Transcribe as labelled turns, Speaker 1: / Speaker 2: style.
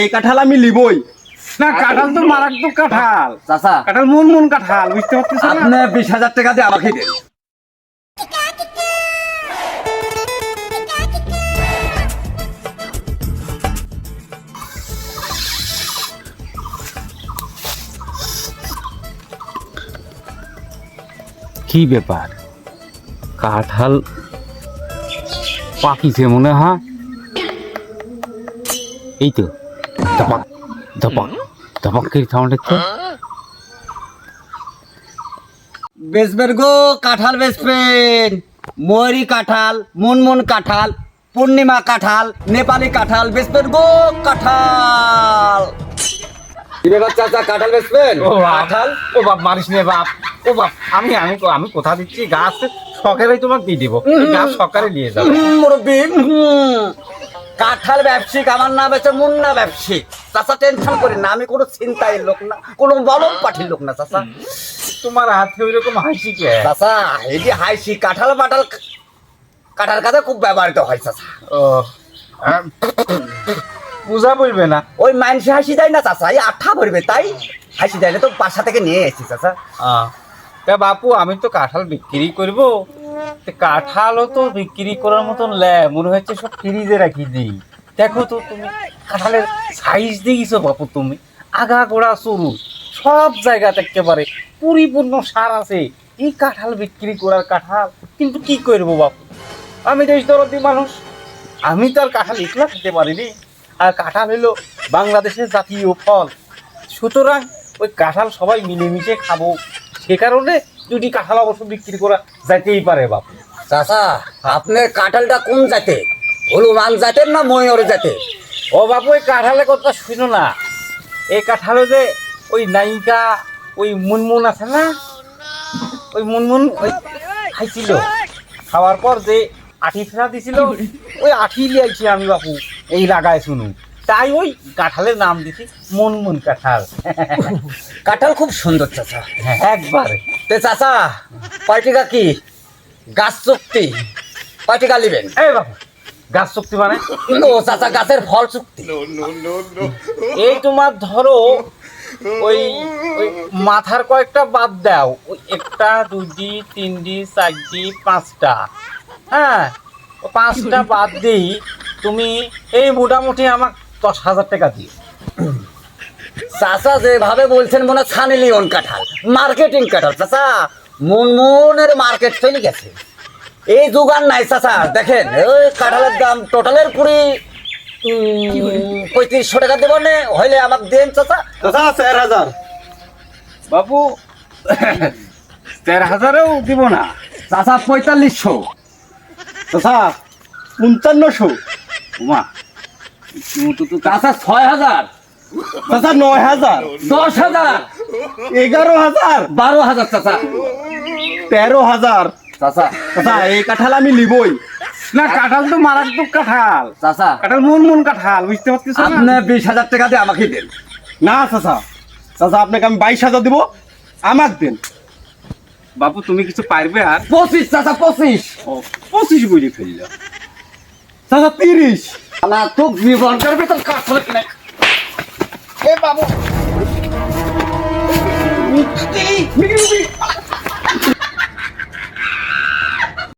Speaker 1: এই কাঁঠাল আমি লিবই
Speaker 2: না কাঁঠাল তো মারাত্মক কাঁঠাল।
Speaker 1: চাচা।
Speaker 2: কাঁঠাল মন মন কাঁঠাল বুঝতে পারছিস
Speaker 1: আপনি বিশ হাজার টাকা দিয়ে আমাকে দেন।
Speaker 2: কি ব্যাপার? কাঁঠাল পাকিছে মনে হয়? এই তো। ধপাক ধপাক ধপাকের সাউন্ড হচ্ছে
Speaker 1: বেচবেন গো কাঁঠাল বেচবেন ময়ূরী কাঁঠাল মুনমুন কাঁঠাল পূর্ণিমা কাঁঠাল নেপালি কাঁঠাল বেচবেন গো কাঁঠাল। কি ব্যাপার চাচা কাঁঠাল বেচবেন
Speaker 2: ও কাঁঠাল? ও বাপ মারিস নে বাপ। ও বাপ আমি আমি আমি কোথা দিচ্ছি গাছ সকালেই তোমাকে দিয়ে দিব। গাছ সকালে নিয়ে যাব।
Speaker 1: মুরব্বি কাঁঠাল ব্যবসায়িক আমার নাম হচ্ছে মুন্না ব্যবসায়িক। চাচা টেনশন করি না আমি কোনো চিন্তায় লোক না কোনো বলম পাঠির লোক না চাচা।
Speaker 2: তোমার হাতে ওইরকম হাসি কে?
Speaker 1: চাচা এই যে হাইসি কাঁঠাল পাঠাল কাঁঠাল কাছে খুব ব্যবহৃত হয় চাচা।
Speaker 2: ও পূজা বলবে না?
Speaker 1: ওই মানুষে হাসি দেয় না চাচা এই আঠা ভরবে তাই হাসি দেয় না তো বাসা থেকে নিয়ে এসেছি চাচা।
Speaker 2: আহ, তা বাপু আমি তো কাঁঠাল বিক্রি করব। কাঁঠালও তো বিক্রি করার মতন লে মনে হচ্ছে সব ফ্রিজে রাখি দিই। দেখো তো তুমি, কাঁঠালের সাইজ দেখিছো বাপু তুমি? আগা গোড়া সরু, সব জায়গাতে একেবারে পরিপূর্ণ সার আছে। এই কাঁঠাল বিক্রি করার কাঁঠাল, কিন্তু কি করব বাপু? আমি দেশ দরদি মানুষ, আমি তো আর কাঁঠাল একলা খেতে পারিনি। আর কাঁঠাল হলো বাংলাদেশের জাতীয় ফল। সুতরাং ওই কাঁঠাল সবাই মিলেমিশে খাব। সে কারণে দুটি কাঁঠাল অবশ্য বিক্রি করা যাইতেই পারে বাপু।
Speaker 1: চাচা আপনার কাঁঠালটা কোন জাতে? হলুমান জাতের না ময়ূর জাতে
Speaker 2: ও বাপু ওই কাঁঠালের কথা শুনো না। এই কাঁঠালে যে ওই নায়িকা ওই মুনমুন আছে না? ওই মুনমুন ওই খাইছিল। খাওয়ার পর যে আঠি ফেরা দিছিল ওই আঠি লিয়াইছি আমি বাপু এই লাগায় শুনু। তাই ওই কাঁঠালের নাম দিছি মুনমুন কাঁঠাল।
Speaker 1: কাঁঠাল খুব সুন্দর চাচা।
Speaker 2: হ্যাঁ, একবারে।
Speaker 1: তে চাচা কয় টাকা কি? গাছ চুক্তি। কয় টাকা নেবেন
Speaker 2: এই বাবা গাছ শক্তি মানে?
Speaker 1: ও চাচা গাছের ফল চুক্তি।
Speaker 2: এই তোমার ধরো ওই ওই মাথার কয়েকটা বাদ দাও। ওই একটা দুইটি তিনটি চারটি পাঁচটা। হ্যাঁ পাঁচটা বাদ দিই। তুমি এই মোটামুটি আমার দশ হাজার টাকা দিও
Speaker 1: চাচা যেভাবে বলছেন মনে হয় ছানি লিওন কাঁঠাল মার্কেটিং কাঁঠাল। চাচা মুনমুনের মার্কেট চলে গেছে। এই যোগান নাই চাচা দেখেন ওই কাঁঠালের দাম টোটালের কুড়ি পঁয়ত্রিশশো টাকা দেবো নে হইলে আমার দেন চাচা।
Speaker 3: চাচা চার হাজার।
Speaker 2: বাবু তেরো হাজারেও দিব না।
Speaker 1: চাচা পঁয়তাল্লিশশো।
Speaker 3: চাচা পঞ্চান্নশো।
Speaker 2: উমা
Speaker 1: চাচা ছয় হাজার
Speaker 3: চাচা নয় হাজার
Speaker 1: দশ হাজার
Speaker 3: এগারো হাজার
Speaker 1: বারো হাজার চাচা।
Speaker 3: তেরো হাজার
Speaker 1: চাচা।
Speaker 3: চাচা এই কাঁঠাল আমি লিবই
Speaker 2: না কাঁঠাল তো মারাত্মক কাঁঠাল।
Speaker 1: চাচা।
Speaker 2: কাঁঠাল মন মন কাঁঠাল বুঝতে
Speaker 1: আপনি বিশ হাজার টাকা দিয়ে আমাকে দেন।
Speaker 3: না চাচা। চাচা আপনাকে আমি বাইশ হাজার দিব। আমাক দেন।
Speaker 2: বাবু তুমি কিছু পারবে আর?
Speaker 1: পঁচিশ চাচা পঁচিশ।
Speaker 2: ও, পঁচিশ বুঝে ফেলল
Speaker 3: চাচা তিরিশ।
Speaker 1: না তো জীবন করবে তো কাঠলে
Speaker 2: এ বাবু
Speaker 1: বিক্রি, বিক্রি।